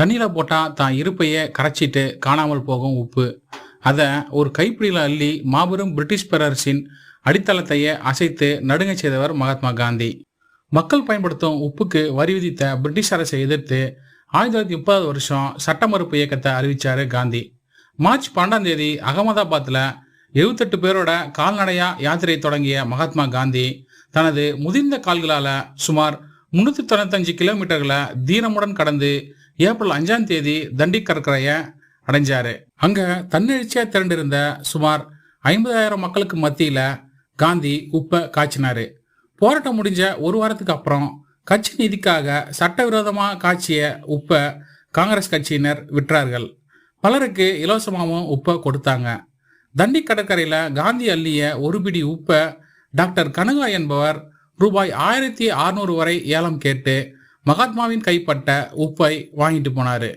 தண்ணியில் போட்டால் தான் இருப்பையே கரைச்சிட்டு காணாமல் போகும் உப்பு. அதை ஒரு கைப்பிடியில் அள்ளி மாபெரும் பிரிட்டிஷ் பேரரசின் அடித்தளத்தையே அசைத்து நடுங்க செய்தவர் மகாத்மா காந்தி. மக்கள் பயன்படுத்தும் உப்புக்கு வரி விதித்த பிரிட்டிஷ் அரசை எதிர்த்து ஆயிரத்தி தொள்ளாயிரத்தி முப்பதாவது வருஷம் சட்ட மறுப்பு இயக்கத்தை அறிவித்தார் காந்தி. மார்ச் பன்னெண்டாம் தேதி அகமதாபாத்தில் எழுபத்தெட்டு பேரோட கால்நடையா யாத்திரை தொடங்கிய மகாத்மா காந்தி தனது முதிர்ந்த கால்களால் சுமார் முன்னூற்றி தொண்ணூத்தஞ்சு கிலோமீட்டர்களை தீரமுடன் கடந்து ஏப்ரல் அஞ்சாம் தேதி தண்டி கடற்கரையை அடைஞ்சாரு. அங்க தன்னெழுச்சியா திரண்டிருந்த சுமார் ஐம்பதாயிரம் மக்களுக்கு மத்தியில காந்தி உப்பை காய்ச்சினாரு. போராட்டம் முடிஞ்ச ஒரு வாரத்துக்கு அப்புறம் கட்சி நிதிக்காக சட்டவிரோதமாக காய்ச்சிய உப்பை காங்கிரஸ் கட்சியினர் விற்றார்கள். பலருக்கு இலவசமாகவும் உப்பை கொடுத்தாங்க. தண்டி கடற்கரையில் காந்தி அள்ளிய ஒரு பிடி உப்பை டாக்டர் கனகா என்பவர் ரூபாய் ஆயிரத்தி அறுநூறு வரை ஏலம் கேட்டு மகாத்மாவின் கைப்பட்ட உப்பை வாங்கிட்டு போனாரு.